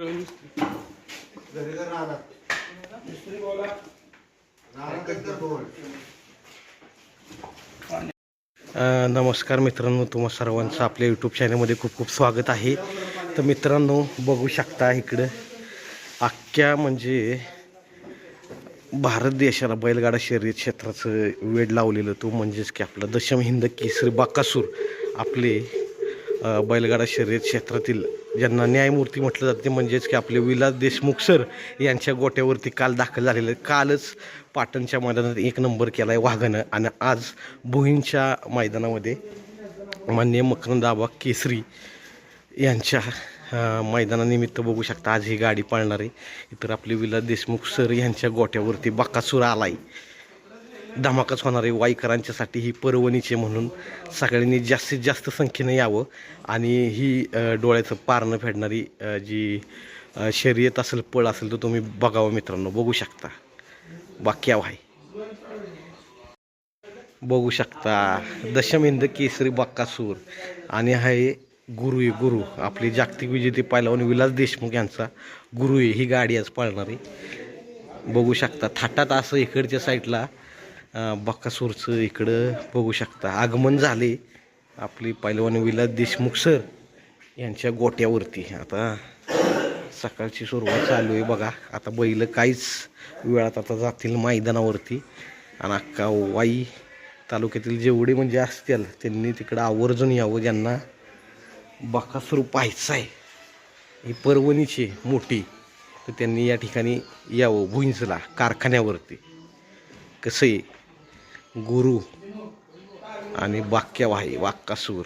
घरी राहणार बोल. नमस्कार मित्रांनो तुम्हा सर्वांचं आपल्या यूट्यूब चॅनलमध्ये खूप खूप स्वागत आहे. तर मित्रांनो बघू शकता इकडं अख्ख्या म्हणजे भारत देशाला बैलगाडा शर्यत क्षेत्राचं वेड लावलेलं तो म्हणजेच की आपलं दशम हिंद केसरी बाकासूर आपले बैलगाडा शर्यत क्षेत्रातील ज्यांना न्यायमूर्ती म्हटलं जाते म्हणजेच की आपले विलास देशमुख सर यांच्या गोट्यावरती काल दाखल झालेलं आहे. कालच पाटणच्या मैदानात एक नंबर केला आहे वाघानं आणि आज भुईंच्या मैदानामध्ये मान्य मकरंदाबा केसरी यांच्या मैदानानिमित्त बघू शकता आज ही गाडी पाळणार आहे इतर आपले विलास देशमुख सर यांच्या गोट्यावरती बकासूर आहे धमाकाच होणार आहे वाईकरांच्यासाठी ही पर्वणीचे म्हणून सगळ्यांनी जास्तीत जास्त संख्येनं यावं. आणि ही डोळ्याचं पारणं फेडणारी जी शर्यत असेल पळ असेल तर तुम्ही बघावं मित्रांनो. बघू शकता. वाक्याव आहे. बघू शकता. दशमिंद केसरी बाक्कासूर. आणि आहे गुरु आहे गुरु. आपले जागतिक विजेते पैलवान विलास देशमुख यांचा गुरु आहे ही गाडी आज पाळणारी. बघू शकता. थाटात असं इकडच्या साईडला बक्कासूरचं इकडं बघू शकता. आगमन झाले. आपली पैलवान विलास देशमुख सर यांच्या गोट्यावरती. आता सकाळची सुरुवात चालू आहे बघा. आता बैल काहीच वेळात आता जातील मैदानावरती. आणि अख्खा वाई तालुक्यातील जेवढे म्हणजे असतील त्यांनी तिकडं आवर्जून यावं ज्यांना बकासूर पाहायचं आहे. ही पर्वणीची मोठी तर त्यांनी या ठिकाणी यावं भुईंचला कारखान्यावरती. कसं आहे? गुरु आणि वाक्यवाही वाक्कासूर.